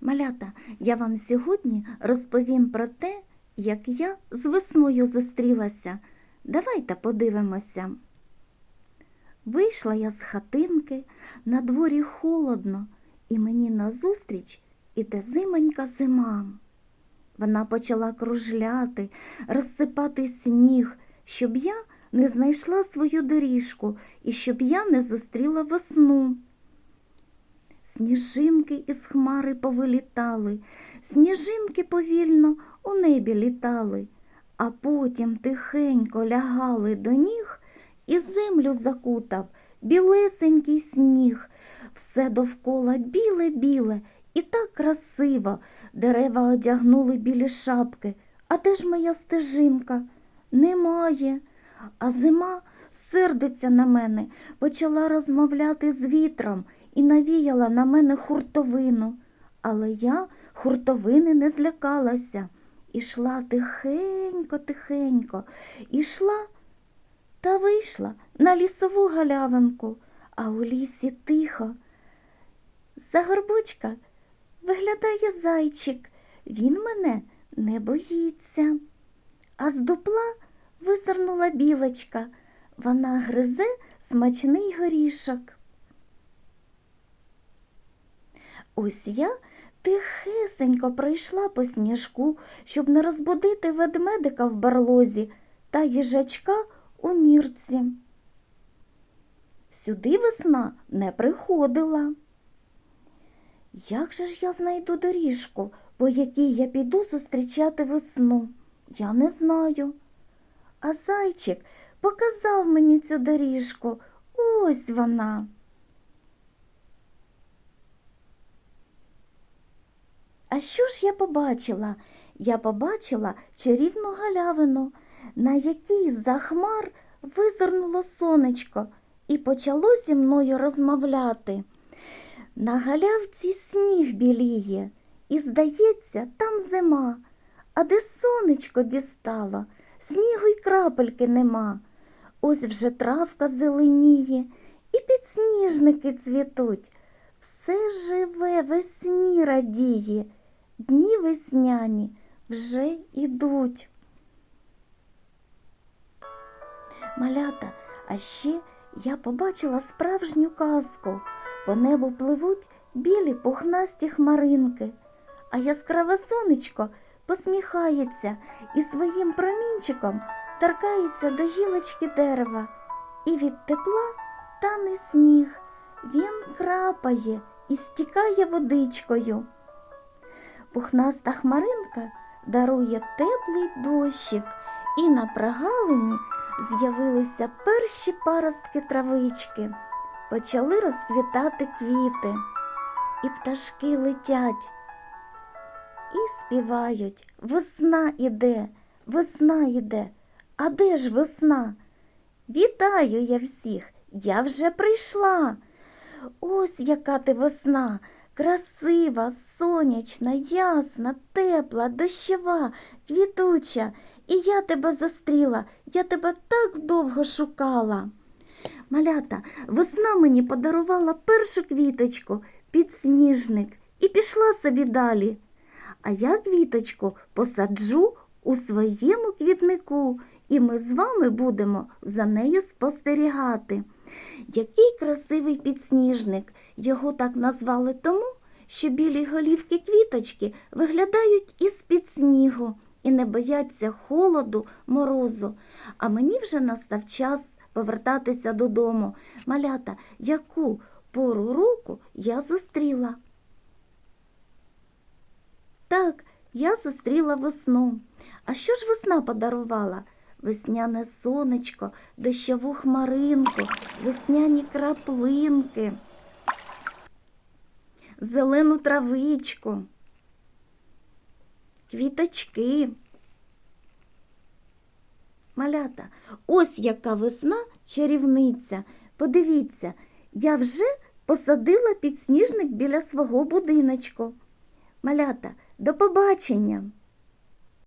Малята, я вам сьогодні розповім про те, як я з весною зустрілася. Давайте подивимося. Вийшла я з хатинки, на дворі холодно, і мені назустріч іде зимонька зима. Вона почала кружляти, розсипати сніг, щоб я не знайшла свою доріжку і щоб я не зустріла весну. Сніжинки із хмари повилітали, сніжинки повільно у небі літали, а потім тихенько лягали до ніг і землю закутав білесенький сніг. Все довкола біле-біле і так красиво. Дерева одягнули білі шапки. А де ж моя стежинка? Немає. А зима сердиться на мене, почала розмовляти з вітром і навіяла на мене хуртовину. Але я хуртовини не злякалася. Ішла тихенько, тихенько, ішла та вийшла на лісову галявинку, а у лісі тихо. За горбочка виглядає зайчик, він мене не боїться. А з дупла визирнула білочка, вона гризе смачний горішок. Ось я тихесенько пройшла по сніжку, щоб не розбудити ведмедика в барлозі та їжачка у нірці. Сюди весна не приходила. Як же ж я знайду доріжку, по якій я піду зустрічати весну? Я не знаю. А зайчик показав мені цю доріжку. Ось вона. А що ж я побачила? Я побачила чарівну галявину, на якій за хмар визирнуло сонечко і почало зі мною розмовляти. На галявці сніг біліє, і, здається, там зима, а де сонечко дістало, снігу й крапельки нема. Ось вже травка зеленіє, і підсніжники цвітуть. Все живе, весні радіє, дні весняні вже ідуть. Малята, а ще я побачила справжню казку. По небу пливуть білі пухнасті хмаринки, а яскраве сонечко посміхається і своїм промінчиком торкається до гілочки дерева, і від тепла тане сніг, він крапає і стікає водичкою. Пухнаста хмаринка дарує теплий дощик, і на прогалині з'явилися перші паростки травички. Почали розквітати квіти, і пташки летять і співають. Весна іде, весна іде. А де ж весна? Вітаю я всіх, я вже прийшла. Ось яка ти весна, красива, сонячна, ясна, тепла, дощова, квітуча. І я тебе зустріла, я тебе так довго шукала. Малята, весна мені подарувала першу квіточку, підсніжник, і пішла собі далі. А я квіточку посаджу у своєму квітнику, і ми з вами будемо за нею спостерігати. Який красивий підсніжник! Його так назвали тому, що білі голівки квіточки виглядають із-під снігу і не бояться холоду, морозу. А мені вже настав час повертатися додому. Малята, яку пору року я зустріла? Так, я зустріла весну. А що ж весна подарувала? Весняне сонечко, дощову хмаринку, весняні краплинки, зелену травичку, квіточки. Малята, ось яка весна чарівниця. Подивіться, я вже посадила підсніжник біля свого будиночку. Малята, до побачення!